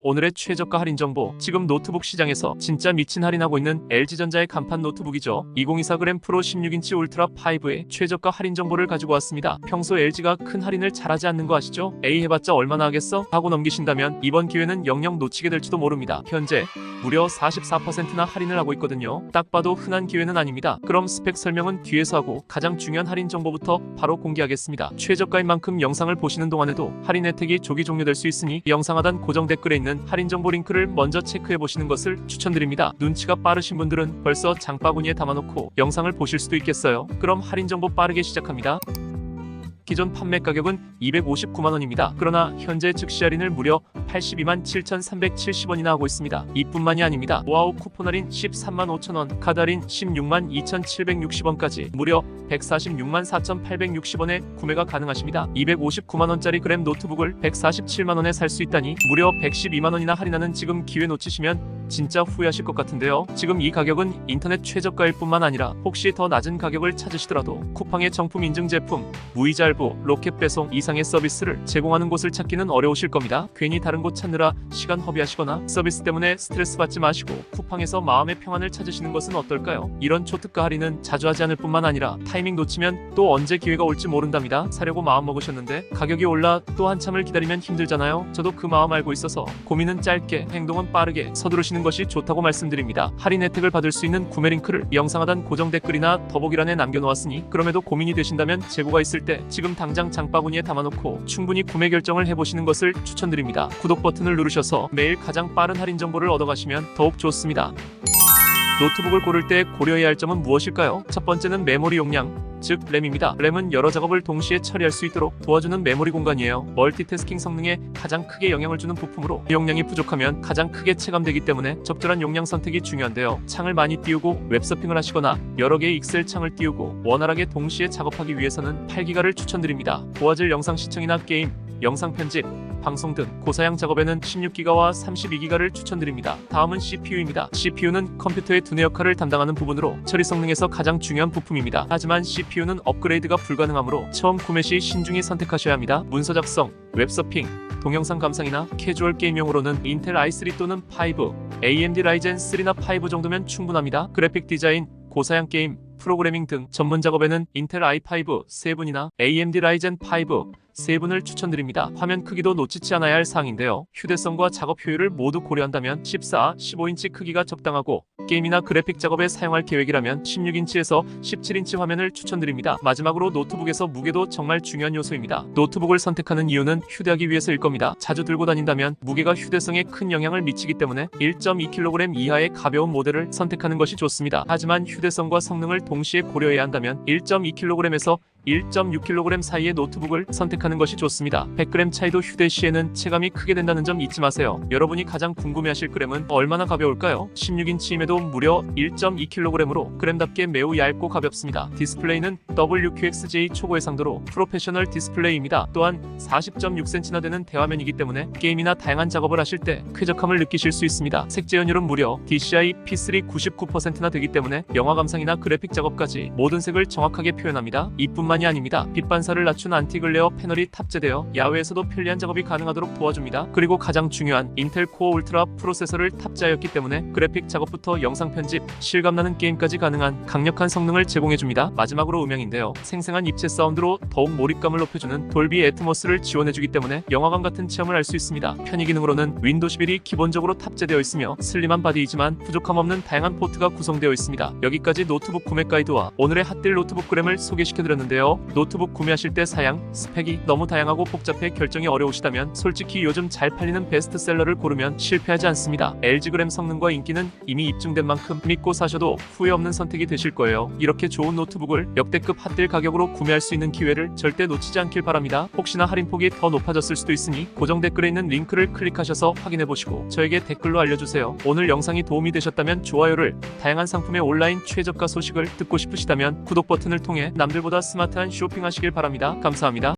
오늘의 최저가 할인 정보. 지금 노트북 시장에서 진짜 미친 할인하고 있는 LG전자의 간판 노트북이죠. 2024g 프로 16인치 울트라 5의 최저가 할인 정보를 가지고 왔습니다. 평소 LG가 큰 할인을 잘하지 않는 거 아시죠? A 해봤자 얼마나 하겠어? 하고 넘기신다면 이번 기회는 영영 놓치게 될지도 모릅니다. 현재 무려 44%나 할인을 하고 있거든요. 딱 봐도 흔한 기회는 아닙니다. 그럼 스펙 설명은 뒤에서 하고 가장 중요한 할인 정보부터 바로 공개하겠습니다. 최저가인 만큼 영상을 보시는 동안에도 할인 혜택이 조기 종료될 수 있으니 영상 하단 고정 댓글에 있는 할인 정보 링크를 먼저 체크해 보시는 것을 추천드립니다. 눈치가 빠르신 분들은 벌써 장바구니에 담아놓고 영상을 보실 수도 있겠어요. 그럼 할인 정보 빠르게 시작합니다. 기존 판매 가격은 259만 원입니다. 그러나 현재 즉시 할인을 무려 82만 7,370원이나 하고 있습니다. 이뿐만이 아닙니다. 와우 쿠폰 할인 13만 5천 원, 카드 할인 16만 2,760원까지 무려 146만 4,860원에 구매가 가능하십니다. 259만 원짜리 그램 노트북을 147만 원에 살 수 있다니 무려 112만 원이나 할인하는 지금 기회 놓치시면 진짜 후회하실 것 같은데요. 지금 이 가격은 인터넷 최저가일 뿐만 아니라 혹시 더 낮은 가격을 찾으시더라도 쿠팡의 정품 인증 제품, 무이자 할부, 로켓 배송 이상의 서비스를 제공하는 곳을 찾기는 어려우실 겁니다. 괜히 다른 곳 찾느라 시간 허비하시거나 서비스 때문에 스트레스 받지 마시고 쿠팡에서 마음의 평안을 찾으시는 것은 어떨까요? 이런 초특가 할인은 자주 하지 않을 뿐만 아니라 타이밍 놓치면 또 언제 기회가 올지 모른답니다. 사려고 마음 먹으셨는데 가격이 올라 또 한참을 기다리면 힘들잖아요. 저도 그 마음 알고 있어서 고민은 짧게 행동은 빠르게 서두르시는 것이 좋다고 말씀드립니다. 할인 혜택을 받을 수 있는 구매 링크를 영상 하단 고정 댓글이나 더보기란에 남겨놓았으니 그럼에도 고민이 되신다면 재고가 있을 때 지금 당장 장바구니에 담아놓고 충분히 구매 결정을 해보시는 것을 추천드립니다. 구독 버튼을 누르셔서 매일 가장 빠른 할인 정보를 얻어가시면 더욱 좋습니다. 노트북을 고를 때 고려해야 할 점은 무엇일까요? 첫 번째는 메모리 용량, 즉 램입니다. 램은 여러 작업을 동시에 처리할 수 있도록 도와주는 메모리 공간이에요. 멀티태스킹 성능에 가장 크게 영향을 주는 부품으로 용량이 부족하면 가장 크게 체감되기 때문에 적절한 용량 선택이 중요한데요. 창을 많이 띄우고 웹서핑을 하시거나 여러 개의 익셀 창을 띄우고 원활하게 동시에 작업하기 위해서는 8기가를 추천드립니다. 고화질 영상 시청이나 게임, 영상 편집, 방송 등 고사양 작업에는 16기가와 32기가를 추천드립니다. 다음은 CPU입니다. CPU는 컴퓨터의 두뇌 역할을 담당하는 부분으로 처리 성능에서 가장 중요한 부품입니다. 하지만 CPU는 업그레이드가 불가능하므로 처음 구매 시 신중히 선택하셔야 합니다. 문서 작성, 웹서핑, 동영상 감상이나 캐주얼 게임용으로는 인텔 i3 또는 5, AMD 라이젠 3나 5 정도면 충분합니다. 그래픽 디자인, 고사양 게임, 프로그래밍 등 전문 작업에는 인텔 i5 7이나 AMD 라이젠 5 세분을 추천드립니다. 화면 크기도 놓치지 않아야 할 사항인데요. 휴대성과 작업 효율을 모두 고려한다면 14, 15인치 크기가 적당하고 게임이나 그래픽 작업에 사용할 계획이라면 16인치에서 17인치 화면을 추천드립니다. 마지막으로 노트북에서 무게도 정말 중요한 요소입니다. 노트북을 선택하는 이유는 휴대하기 위해서일 겁니다. 자주 들고 다닌다면 무게가 휴대성에 큰 영향을 미치기 때문에 1.2kg 이하의 가벼운 모델을 선택하는 것이 좋습니다. 하지만 휴대성과 성능을 동시에 고려해야 한다면 1.2kg에서 1.6kg 사이의 노트북을 선택하는 것이 좋습니다. 100g 차이도 휴대 시에는 체감이 크게 된다는 점 잊지 마세요. 여러분이 가장 궁금해하실 그램은 얼마나 가벼울까요? 16인치임에도 무려 1.2kg으로 그램답게 매우 얇고 가볍습니다. 디스플레이는 WQXJ 초고 해상도로 프로페셔널 디스플레이입니다. 또한 40.6cm나 되는 대화면이기 때문에 게임이나 다양한 작업을 하실 때 쾌적함을 느끼실 수 있습니다. 색재 연율은 무려 DCI P3 99%나 되기 때문에 영화 감상이나 그래픽 작업까지 모든 색을 정확하게 표현합니다. 이뿐만 이 아닙니다. 빛 반사를 낮춘 안티글레어 패널이 탑재되어 야외에서도 편리한 작업이 가능하도록 도와줍니다. 그리고 가장 중요한 인텔 코어 울트라 프로세서를 탑재하였기 때문에 그래픽 작업부터 영상 편집, 실감나는 게임까지 가능한 강력한 성능을 제공해줍니다. 마지막으로 음향인데요. 생생한 입체 사운드로 더욱 몰입감을 높여주는 돌비 애트모스를 지원해주기 때문에 영화관 같은 체험을 할 수 있습니다. 편의 기능으로는 윈도 11이 기본적으로 탑재되어 있으며 슬림한 바디이지만 부족함 없는 다양한 포트가 구성되어 있습니다. 여기까지 노트북 구매 가이드와 오늘의 핫딜 노트북 그램을 소개시켜드렸는데요. 노트북 구매하실 때 사양, 스펙이 너무 다양하고 복잡해 결정이 어려우시다면 솔직히 요즘 잘 팔리는 베스트셀러를 고르면 실패하지 않습니다. LG 그램 성능과 인기는 이미 입증된 만큼 믿고 사셔도 후회 없는 선택이 되실 거예요. 이렇게 좋은 노트북을 역대급 핫딜 가격으로 구매할 수 있는 기회를 절대 놓치지 않길 바랍니다. 혹시나 할인폭이 더 높아졌을 수도 있으니 고정 댓글에 있는 링크를 클릭하셔서 확인해 보시고 저에게 댓글로 알려주세요. 오늘 영상이 도움이 되셨다면 좋아요를 다양한 상품의 온라인 최저가 소식을 듣고 싶으시다면 구독 버튼을 통해 남들보다 스마트한 쇼핑하시길 바랍니다. 감사합니다.